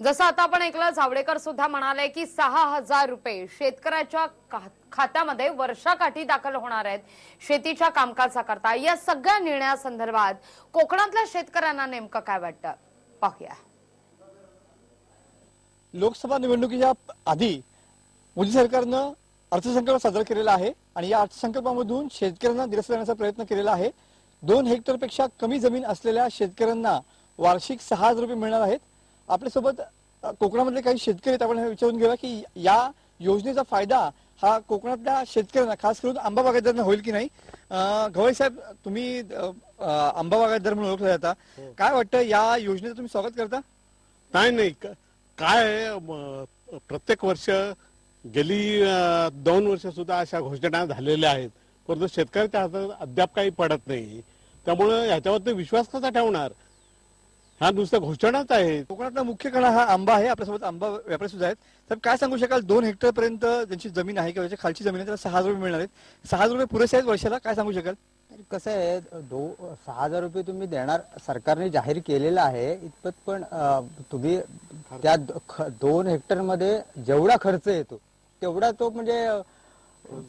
जसं आता आपण ऐकलं जावडेकर सुद्धा म्हणाले की सहा हजार रुपये शेतकऱ्याच्या खात्यामध्ये वर्षाकाठी दाखल होणार आहेत शेतीच्या कामकाजाकरता या सगळ्या निर्णयासंदर्भात कोकणातल्या शेतकऱ्यांना नेमकं काय वाटतं? पाहूया. लोकसभा निवडणुकीच्या आधी मोदी सरकारनं अर्थसंकल्प सादर केलेला आहे आणि या अर्थसंकल्पामधून शेतकऱ्यांना दिलासा देण्याचा प्रयत्न केलेला आहे. दोन हेक्टरपेक्षा कमी जमीन असलेल्या शेतकऱ्यांना वार्षिक सहा हजार रुपये मिळणार आहेत. आपल्यासोबत कोकणामधले काही शेतकरी आपण हे विचारून घेऊया की या योजनेचा फायदा हा कोकणातल्या शेतकऱ्यांना खास करून आंबा बागायतदारांना होईल की नाही? गवई साहेब तुम्ही आंबा बागायतदार म्हणून ओळखला जाता. काय वाटतं या योजनेचं तुम्ही स्वागत करता? नाही नाही. काय प्रत्येक वर्ष गेली दोन वर्ष सुद्धा अशा घोषणा झालेल्या आहेत. परंतु शेतकऱ्याच्या हातात अद्याप काही पडत नाही. त्यामुळे ह्याच्यावरती विश्वास कसा ठेवणार? हा दुसरा घोषणाच आहे. कोकणातला मुख्य कणा हा आंबा आहे. आपल्यासोबत आंबा व्यापारी सुद्धा आहेत. तर काय सांगू शकाल? दोन हेक्टर पर्यंत ज्यांची जमीन आहे किंवा खालची जमीन आहे त्याला सहा हजार रुपये मिळणार आहेत. सहा हजार रुपये पुरेसे आहेत वर्षाला काय सांगू शकाल? कसं आहे दो सहा हजार रुपये तुम्ही देणार सरकारने जाहीर केलेलं आहे इतपत पण तुम्ही त्या दोन हेक्टरमध्ये जेवढा खर्च येतो तेवढा तो म्हणजे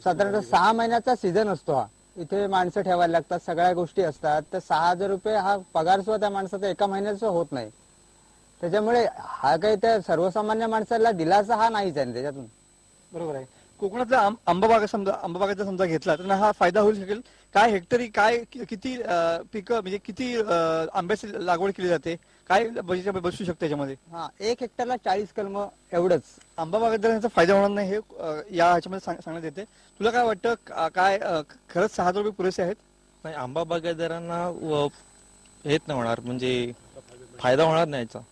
साधारणतः सहा महिन्याचा सीझन असतो हा. इथे माणसं ठेवायला लागतात सगळ्या गोष्टी असतात. तर सहा हजार रुपये हा पगार सुद्धा त्या माणसाचा एका महिन्याचा होत नाही. त्याच्यामुळे हा काही त्या सर्वसामान्य माणसाला दिलासा हा नाहीच आहे त्याच्यातून. बरोबर आहे. कोकणातला आं- आंबा बागा समजा आंबा बागाचा समजा घेतला तर त्यांना हा फायदा होऊ शकेल. काय हेक्टरी काय कि- किती पिकं म्हणजे किती अं, आंब्याची लागवड केली जाते? काय बजेट बसू शकते त्याच्यामध्ये हा एक हेक्टरला चाळीस कलम एवढंच. आंबा बागायतदारांचा फायदा होणार नाही हे अं, या ह्याच्यामध्ये सांग- सांगण्यात येते. तुला काय वाटतं का- काय अं, खरंच सहा हजार रुपये पुरेसे आहेत? नाही आंबा बागायतदारांना व- हेच नाही होणार म्हणजे फायदा होणार नाही याचा.